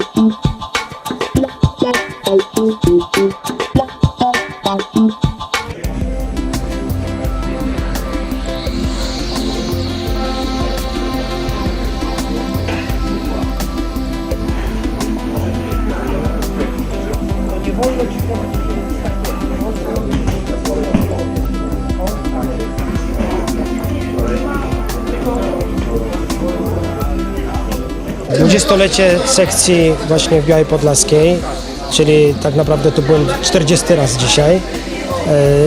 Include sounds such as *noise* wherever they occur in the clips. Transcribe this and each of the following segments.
Thank you. Dwudziestolecie sekcji właśnie w Białej Podlaskiej, czyli tak naprawdę to byłem 40 raz dzisiaj. E,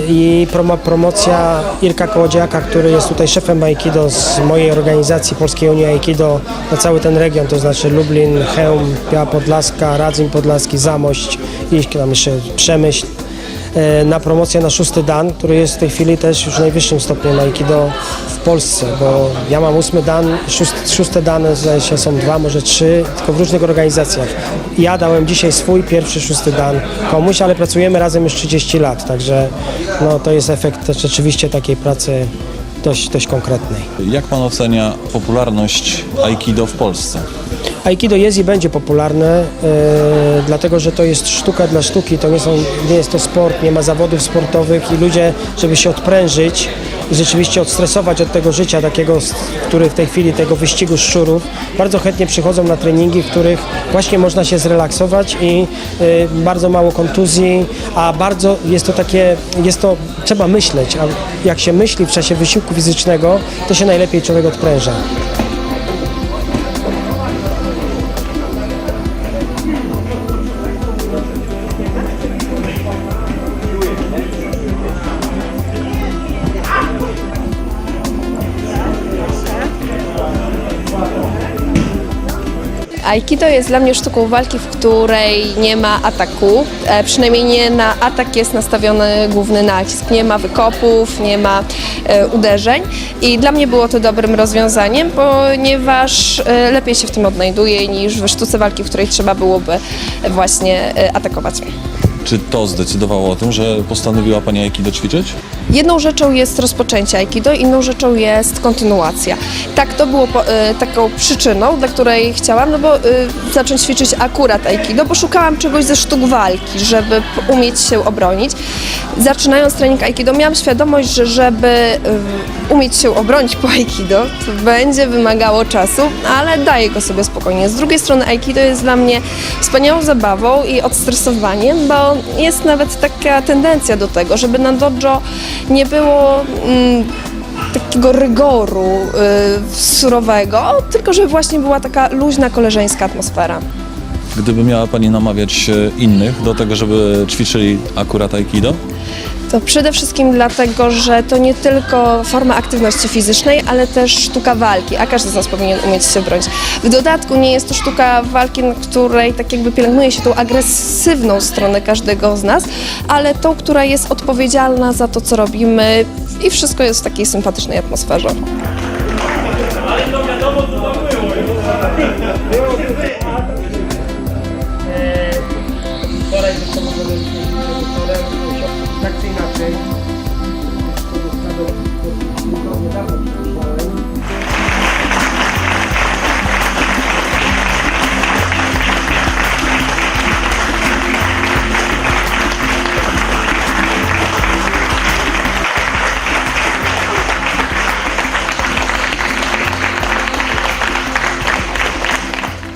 I promo, promocja Irka Kołodziejaka, który jest tutaj szefem Aikido z mojej organizacji Polskiej Unii Aikido na cały ten region, to znaczy Lublin, Chełm, Biała Podlaska, Radzin Podlaski, Zamość i tam jeszcze Przemyśl na promocję na szósty dan, który jest w tej chwili też już najwyższym stopniem Aikido w Polsce, bo ja mam ósmy dan, szóst, szóste dane się są dwa, może trzy, tylko w różnych organizacjach. Ja dałem dzisiaj swój pierwszy szósty dan komuś, ale pracujemy razem już 30 lat, także no, to jest efekt rzeczywiście takiej pracy dość, dość konkretnej. Jak pan ocenia popularność Aikido w Polsce? Aikido jest i będzie popularne, e, dlatego że to jest sztuka dla sztuki, to nie, są, nie jest to sport, nie ma zawodów sportowych i ludzie, żeby się odprężyć rzeczywiście odstresować od tego życia takiego, który w tej chwili, tego wyścigu szczurów, bardzo chętnie przychodzą na treningi, w których właśnie można się zrelaksować i e, bardzo mało kontuzji, a bardzo jest to takie, jest to, trzeba myśleć, a jak się myśli w czasie wysiłku fizycznego, to się najlepiej człowiek odpręża. Aikido jest dla mnie sztuką walki, w której nie ma ataku, e, przynajmniej nie na atak jest nastawiony główny nacisk. Nie ma wykopów, nie ma e, uderzeń i dla mnie było to dobrym rozwiązaniem, ponieważ e, lepiej się w tym odnajduję niż w sztuce walki, w której trzeba byłoby właśnie e, atakować. Czy to zdecydowało o tym, że postanowiła pani Aikido ćwiczyć? Jedną rzeczą jest rozpoczęcie Aikido, inną rzeczą jest kontynuacja. Tak, to było po, e, taką przyczyną, dla której chciałam, no bo e, zacząć ćwiczyć akurat Aikido, bo szukałam czegoś ze sztuk walki, żeby umieć się obronić. Zaczynając trening Aikido miałam świadomość, że żeby e, umieć się obronić po Aikido, to będzie wymagało czasu, ale daję go sobie spokojnie. Z drugiej strony Aikido jest dla mnie wspaniałą zabawą i odstresowaniem, bo jest nawet taka tendencja do tego, żeby na dojo nie było mm, takiego rygoru y, surowego, tylko żeby właśnie była taka luźna, koleżeńska atmosfera. Gdyby miała pani namawiać innych do tego, żeby ćwiczyli akurat Aikido? To przede wszystkim dlatego, że to nie tylko forma aktywności fizycznej, ale też sztuka walki, a każdy z nas powinien umieć się bronić. W dodatku nie jest to sztuka walki, na której tak jakby pielęgnuje się tą agresywną stronę każdego z nas, ale tą, która jest odpowiedzialna za to, co robimy i wszystko jest w takiej sympatycznej atmosferze.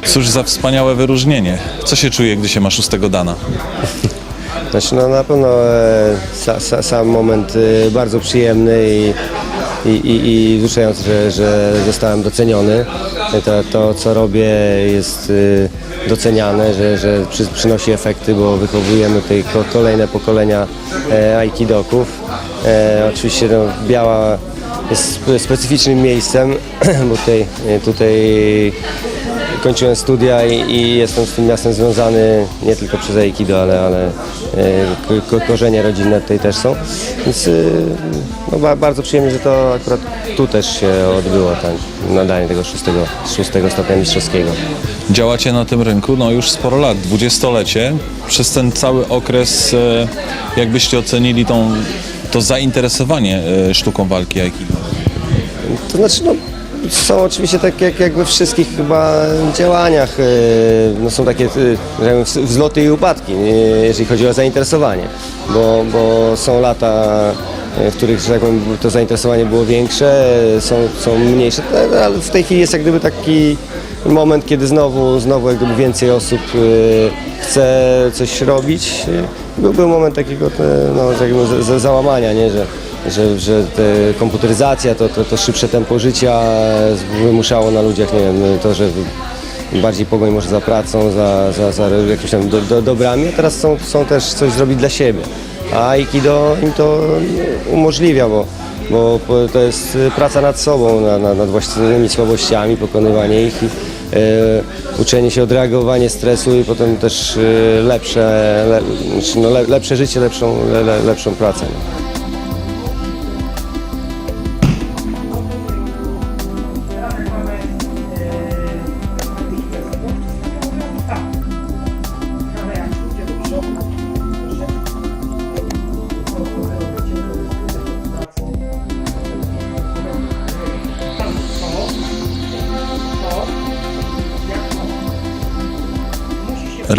Cóż za wspaniałe wyróżnienie. Co się czuje, gdy się ma szóstego dana? Znaczy no na pewno e, sa, sa, sam moment e, bardzo przyjemny i, i, i, i wzruszający, że, że zostałem doceniony. To, to co robię jest e, doceniane, że, że przy, przynosi efekty, bo wychowujemy tutaj ko, kolejne pokolenia e, aikidoków. E, oczywiście no, Biała jest spe- specyficznym miejscem, *clears throat* bo tutaj, e, tutaj kończyłem studia i, i jestem z tym miastem związany nie tylko przez Aikido, ale, ale e, ko, ko, korzenie rodzinne tutaj też są. Więc e, no, ba, bardzo przyjemnie, że to akurat tu też się odbyło, tak, nadanie tego szóstego, szóstego stopnia mistrzowskiego. Działacie na tym rynku no już sporo lat, dwudziestolecie. Przez ten cały okres e, jakbyście ocenili tą, to zainteresowanie sztuką walki Aikido? To znaczy, no, są oczywiście tak jak, jak we wszystkich chyba działaniach, e, no są takie e, wz- wzloty i upadki, nie, jeżeli chodzi o zainteresowanie, bo, bo są lata, e, w których że tak powiem, to zainteresowanie było większe, e, są, są mniejsze, ale w tej chwili jest jak gdyby taki moment, kiedy znowu, znowu jak gdyby więcej osób e, chce coś robić. E, Był, był moment takiego e, no, jakby za- załamania, nie? Że, że, że te komputeryzacja, to, to, to szybsze tempo życia wymuszało na ludziach, nie wiem, to, że bardziej pogoń może za pracą, za, za, za jakimiś tam do, do, dobrami, a teraz są, są też coś zrobić dla siebie. A Aikido im to umożliwia, bo, bo to jest praca nad sobą, nad, nad, własnymi słabościami, pokonywanie ich i e, uczenie się odreagowania stresu i potem też e, lepsze, le, znaczy, no, le, lepsze życie, lepszą, le, le, lepszą pracę.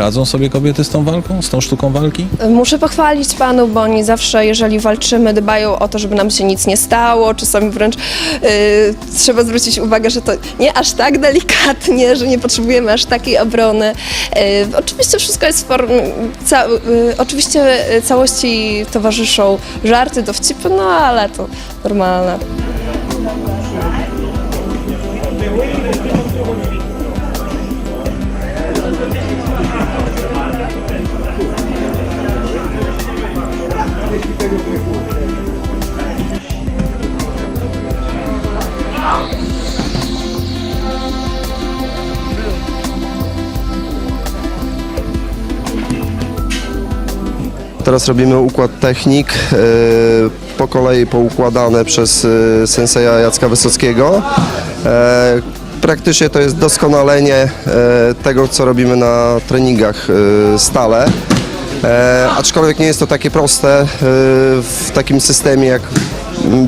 Radzą sobie kobiety z tą walką, z tą sztuką walki? Muszę pochwalić panów, bo oni zawsze, jeżeli walczymy, dbają o to, żeby nam się nic nie stało. Czasami wręcz yy, trzeba zwrócić uwagę, że to nie aż tak delikatnie, że nie potrzebujemy aż takiej obrony. Yy, oczywiście wszystko jest w formie, ca, yy, oczywiście całości towarzyszą żarty, dowcipy, no ale to normalne. Teraz robimy układ technik, e, po kolei poukładane przez e, senseja Jacka Wysockiego. E, Praktycznie to jest doskonalenie tego, co robimy na treningach stale. E, Aczkolwiek nie jest to takie proste w takim systemie, jak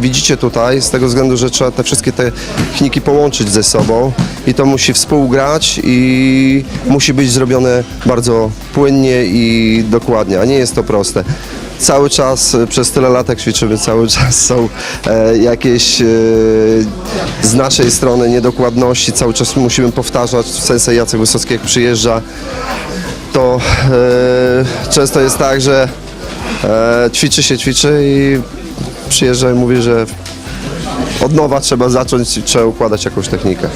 widzicie tutaj, z tego względu, że trzeba te wszystkie techniki połączyć ze sobą i to musi współgrać i musi być zrobione bardzo płynnie i dokładnie, a nie jest to proste. Cały czas, przez tyle lat jak ćwiczymy, cały czas są e, jakieś e, z naszej strony niedokładności, cały czas musimy powtarzać, w sensie Jacek Wysocki jak przyjeżdża, to e, często jest tak, że e, ćwiczy się, ćwiczy i przyjeżdża i mówi, że od nowa trzeba zacząć i trzeba układać jakąś technikę.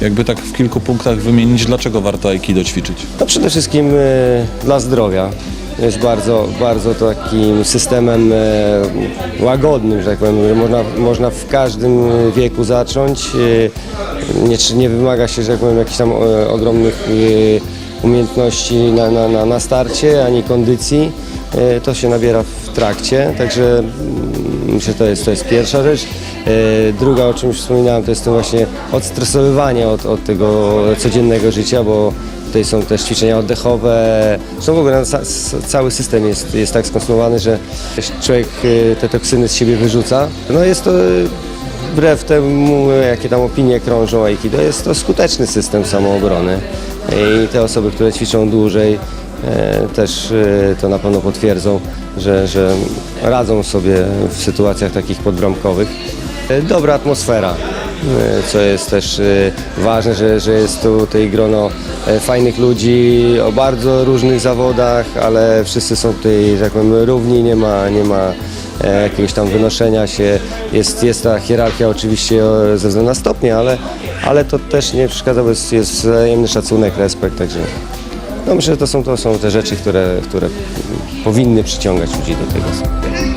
Jakby tak w kilku punktach wymienić, dlaczego warto Aikido ćwiczyć? No przede wszystkim e, dla zdrowia. Jest bardzo, bardzo takim systemem e, łagodnym, że tak powiem, można, można w każdym wieku zacząć. E, nie, nie wymaga się, że tak powiem, jakichś tam ogromnych umiejętności na, na, na, na starcie, ani kondycji. To się nabiera w trakcie, także mm, myślę, to jest, to jest pierwsza rzecz. E, Druga, o czym już wspominałem, to jest to właśnie odstresowywanie od, od tego codziennego życia, bo tutaj są też ćwiczenia oddechowe. Zresztą w ogóle cały system jest, jest tak skonstruowany, że człowiek e, te toksyny z siebie wyrzuca. No jest to e, wbrew temu, jakie tam opinie krążą Aikido, jest to skuteczny system samoobrony. I te osoby, które ćwiczą dłużej, też to na pewno potwierdzą, że, że radzą sobie w sytuacjach takich podbramkowych. E, Dobra atmosfera, e, co jest też e, ważne, że, że jest tutaj grono fajnych ludzi o bardzo różnych zawodach, ale wszyscy są tutaj, tak powiem, równi, nie ma, nie ma jakiegoś tam wynoszenia się. Jest, jest ta hierarchia oczywiście ze względu na stopnie, ale, ale to też nie przeszkadza, bo jest, jest wzajemny szacunek, respekt, także no myślę, że to są, to są te rzeczy, które, które powinny przyciągać ludzi do tego.